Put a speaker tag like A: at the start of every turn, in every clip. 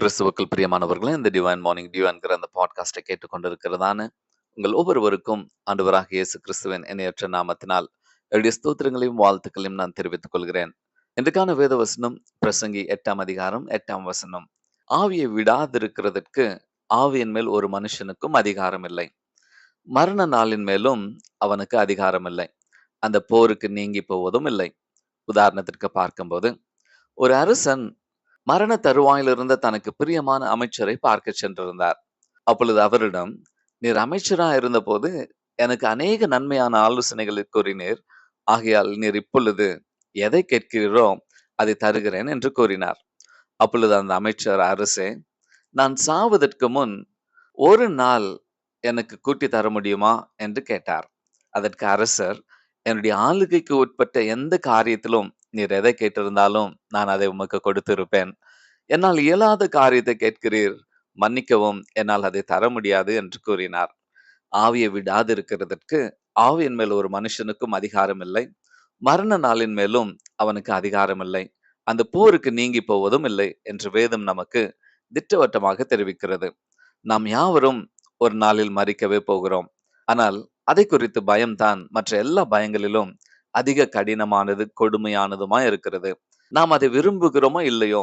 A: கிறிஸ்துவுக்குள் பிரியமானவர்களும் இந்த divine morning டிவைன்கிற அந்த பாட்காஸ்டை கேட்டுக்கொண்டிருக்கிறதான உங்கள் ஒவ்வொருவருக்கும் ஆண்டவராக இயேசு கிறிஸ்துவின் இணையற்ற நாமத்தினால் என்னுடைய ஸ்தோத்திரங்களையும் வாழ்த்துக்களையும் நான் தெரிவித்துக் கொள்கிறேன். இன்றைக்கான வேத வசனம் பிரசங்கி எட்டாம் அதிகாரம் எட்டாம் வசனம். ஆவியை விடாதிருக்கிறதற்கு ஆவியின் மேல் ஒரு மனுஷனுக்கும் அதிகாரம் இல்லை. மரண நாளின் மேலும் அவனுக்கு அதிகாரம் இல்லை. அந்த போருக்கு நீங்கி போவதும் இல்லை. உதாரணத்திற்கு பார்க்கும்போது ஒரு அரசன் மரண தருவாயிலிருந்த தனக்கு பிரியமான அமைச்சரை பார்க்க சென்றிருந்தார். அப்பொழுது அவரிடம் நீர் அமைச்சரா இருந்தபோது எனக்கு அநேக நன்மையான ஆலோசனைகளை கூறினீர். ஆகையால் நீர் இப்பொழுது எதை கேட்கிறீரோ அதை தருகிறேன் என்று கூறினார். அப்பொழுது அந்த அமைச்சர் அரசே நான் சாவதற்கு முன் ஒரு நாள் எனக்கு கூட்டி தர முடியுமா? என்று கேட்டார். அதற்கு அரசர் என்னுடைய ஆளுகைக்கு உட்பட்ட எந்த காரியத்திலும் நீர் எதை கேட்டிருந்தாலும் நான் அதை உமக்கு கொடுத்திருப்பேன். என்னால் இயலாத காரியத்தை கேட்கிறீர். மன்னிக்கவும் என்னால் அதை தர முடியாது என்று கூறினார். ஆவியை விடாதிருக்கிறதற்கு ஆவியின் மேல் ஒரு மனுஷனுக்கும் அதிகாரம் இல்லை. மரண நாளின் மேலும் அவனுக்கு அதிகாரம் இல்லை. அந்த போருக்கு நீங்கி போவதும் இல்லை என்று வேதம் நமக்கு திட்டவட்டமாக தெரிவிக்கிறது. நாம் யாவரும் ஒரு நாளில் மறிக்கவே போகிறோம். ஆனால் அதை குறித்து பயம்தான். மற்ற எல்லா பயங்களிலும் அதிக கடினமானது கொடுமையானதுமா இருக்கிறது. நாம் அதை விரும்புகிறோமோ இல்லையோ?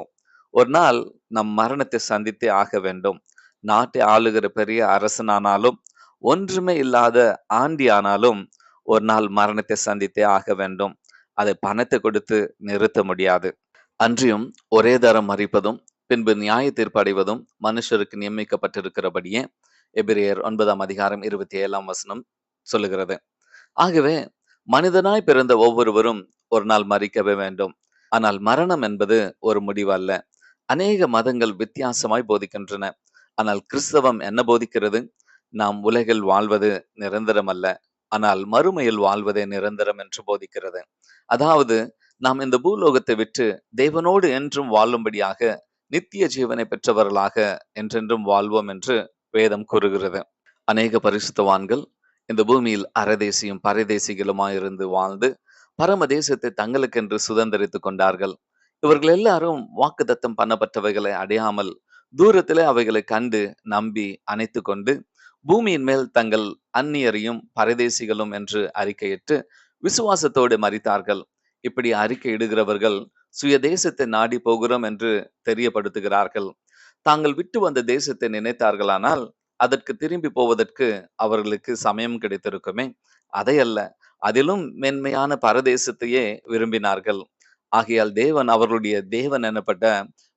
A: ஒரு நாள் நம் மரணத்தை சந்தித்தே ஆக வேண்டும். நாட்டை ஆளுகிற பெரிய அரசனானாலும் ஒன்றுமே இல்லாத ஆண்டி ஆனாலும் ஒரு நாள் மரணத்தை சந்தித்தே ஆக வேண்டும். அதை பணத்தை கொடுத்து நிறுத்த முடியாது. அன்றியும் ஒரே தரம் மறிப்பதும் பின்பு நியாய தீர்ப்படைவதும் மனுஷருக்கு நியமிக்கப்பட்டிருக்கிறபடியே எபிரியர் ஒன்பதாம் அதிகாரம் இருபத்தி ஏழாம் வசனம் சொல்லுகிறது. ஆகவே மனிதனாய் பிறந்த ஒவ்வொருவரும் ஒரு நாள் மறிக்கவே வேண்டும். ஆனால் மரணம் என்பது ஒரு முடிவு அல்ல அநேக மதங்கள் வித்தியாசமாய் போதிக்கின்றன. ஆனால் கிறிஸ்தவம் என்ன போதிக்கிறது? நாம் உலகில் வாழ்வது நிரந்தரம் அல்ல ஆனால் மறுமையில் வாழ்வதே நிரந்தரம் என்று போதிக்கிறது. அதாவது நாம் இந்த பூலோகத்தை விட்டு தேவனோடு என்றும் வாழும்படியாக நித்திய ஜீவனை பெற்றவர்களாக என்றென்றும் வாழ்வோம் என்று வேதம் கூறுகிறது. அநேக பரிசுத்தவான்கள் இந்த பூமியில் அறதேசியும் பரதேசிகளுமாயிருந்து வாழ்ந்து பரம தேசத்தை தங்களுக்கென்று சுதந்திரித்துக் கொண்டார்கள். இவர்கள் எல்லாரும் வாக்குதத்தம் பண்ணப்பட்டவைகளை அடையாமல் தூரத்திலே அவைகளை கண்டு நம்பி அணைத்து கொண்டு பூமியின் மேல் தங்கள் அந்நியரையும் பரதேசிகளும் என்று அறிக்கையிட்டு விசுவாசத்தோடு மறித்தார்கள் இப்படி அறிக்கை இடுகிறவர்கள் சுய தேசத்தை நாடி போகிறோம் என்று தெரியப்படுத்துகிறார்கள். தாங்கள் விட்டு வந்த தேசத்தை நினைத்தார்களானால் அதற்கு திரும்பி போவதற்கு அவர்களுக்கு சமயம் கிடைத்திருக்குமே. அதையல்ல அதிலும் மென்மையான பரதேசத்தையே விரும்பினார்கள். ஆகையால் தேவன் அவர்களுடைய தேவன் எனப்பட்ட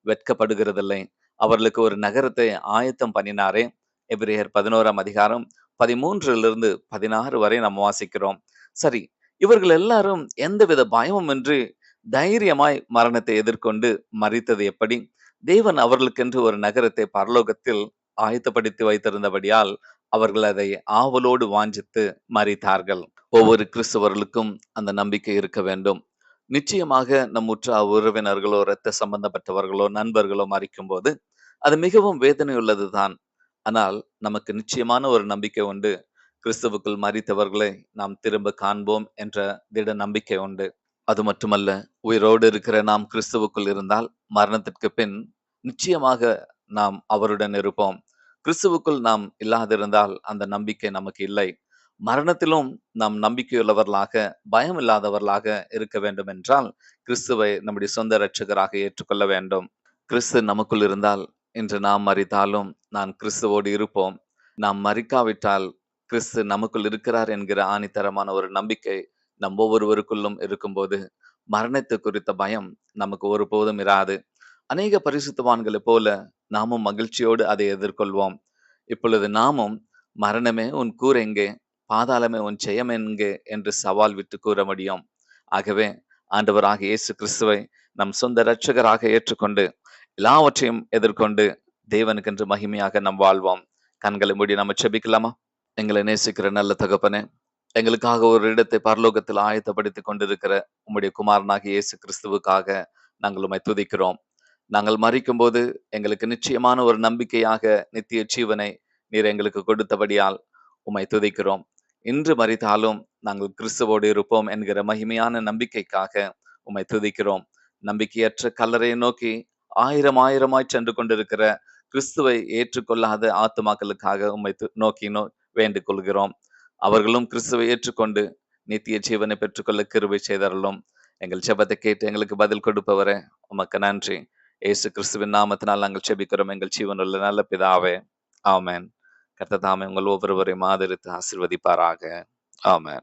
A: வெட்கப்படுகிறதில்லை. அவர்களுக்கு ஒரு நகரத்தை ஆயத்தம் பண்ணினாரே. எபிரேயர் பதினோராம் அதிகாரம் பதிமூன்றிலிருந்து பதினாறு வரை நாம் வாசிக்கிறோம். சரி இவர்கள் எல்லாரும் எந்தவித பயமும் இன்றி தைரியமாய் மரணத்தை எதிர்கொண்டு மறித்தது எப்படி? தேவன் அவர்களுக்கென்று ஒரு நகரத்தை பரலோகத்தில் ஆயத்தப்படுத்தி வைத்திருந்தபடியால் அவர்கள் அதை ஆவலோடு வாஞ்சித்து மறித்தார்கள். ஒவ்வொரு கிறிஸ்தவர்களுக்கும் அந்த நம்பிக்கை இருக்க வேண்டும். நிச்சயமாக நம் உற்ற உறவினர்களோ இரத்த சம்பந்தப்பட்டவர்களோ நண்பர்களோ மறிக்கும் போது அது மிகவும் வேதனை உள்ளது தான் ஆனால் நமக்கு நிச்சயமான ஒரு நம்பிக்கை உண்டு. கிறிஸ்துவுக்குள் மறித்தவர்களை நாம் திரும்ப காண்போம் என்ற திட நம்பிக்கை உண்டு. அது மட்டுமல்ல உயிரோடு இருக்கிற நாம் கிறிஸ்துவுக்குள் இருந்தால் மரணத்திற்கு பின் நிச்சயமாக நாம் அவருடன் இருப்போம். கிறிஸ்துவுக்குள் நாம் இல்லாதிருந்தால் அந்த நம்பிக்கை நமக்கு இல்லை. மரணத்திலும் நாம் நம்பிக்கையுள்ளவர்களாக பயம் இல்லாதவர்களாக இருக்க வேண்டும் என்றால் கிறிஸ்துவை நம்முடைய சொந்த இரட்சகராக ஏற்றுக்கொள்ள வேண்டும். கிறிஸ்து நமக்குள் இருந்தால் இன்று நாம் மறித்தாலும் நான் கிறிஸ்துவோடு இருப்போம். நாம் மறிக்காவிட்டால் கிறிஸ்து நமக்குள் இருக்கிறார் என்கிற ஆணித்தரமான ஒரு நம்பிக்கை நம் ஒவ்வொருவருக்குள்ளும் இருக்கும்போது மரணத்தை குறித்த பயம் நமக்கு ஒருபோதும் இராது. அநேக பரிசுத்தவான்களை போல நாமும் மகிழ்ச்சியோடு அதை எதிர்கொள்வோம். இப்பொழுது நாமும் மரணமே உன் கூர் எங்கே? பாதாளமே உன் ஜெயம் எங்கே? என்று சவால் விட்டு கூற முடியும். ஆகவே ஆண்டவராக இயேசு கிறிஸ்துவை நம் சொந்த இரட்சகராக ஏற்றுக்கொண்டு எல்லாவற்றையும் எதிர்கொண்டு தேவனுக்கென்று மகிமையாக நம் வாழ்வோம். கண்களை மூடி நம்ம செபிக்கலாமா? எங்களை நேசிக்கிற நல்ல தகப்பனே எங்களுக்காக ஒரு இடத்தை பரலோகத்தில் ஆயத்தப்படுத்தி கொண்டிருக்கிற உம்முடைய குமாரனாக இயேசு கிறிஸ்துவுக்காக நாங்கள் உண்மை துதிக்கிறோம். நாங்கள் மறிக்கும் போது எங்களுக்கு நிச்சயமான ஒரு நம்பிக்கையாக நித்திய ஜீவனை நீர் எங்களுக்கு கொடுத்தபடியால் உம்மை துதிக்கிறோம். இன்று மறித்தாலும் நாங்கள் கிறிஸ்துவோடு இருப்போம் என்கிற மகிமையான நம்பிக்கைக்காக உம்மை துதிக்கிறோம். நம்பிக்கையற்ற கல்லறையை நோக்கி ஆயிரம் ஆயிரமாய் சென்று கொண்டிருக்கிற கிறிஸ்துவை ஏற்றுக்கொள்ளாத ஆத்துமாக்களுக்காக உம்மை து- நோக்கி நோ வேண்டிக் கொள்கிறோம் அவர்களும் கிறிஸ்துவை ஏற்றுக்கொண்டு நித்திய ஜீவனை பெற்றுக்கொள்ள கிருவை செய்தரலும் எங்கள் ஜெபத்தை கேட்டு எங்களுக்கு பதில் கொடுப்பவரே உமக்கு நன்றி. ஏசு கிறிஸ்துவின் நாமத்தினால் நாங்கள் செபிக்கிறோம். எங்கள் ஜீவனுள்ள நல்ல பிதாவே ஆமேன். கர்த்த தாமே உங்கள் ஒவ்வொருவரையும் ஆதரித்து ஆசிர்வதிப்பாராக. ஆமேன்.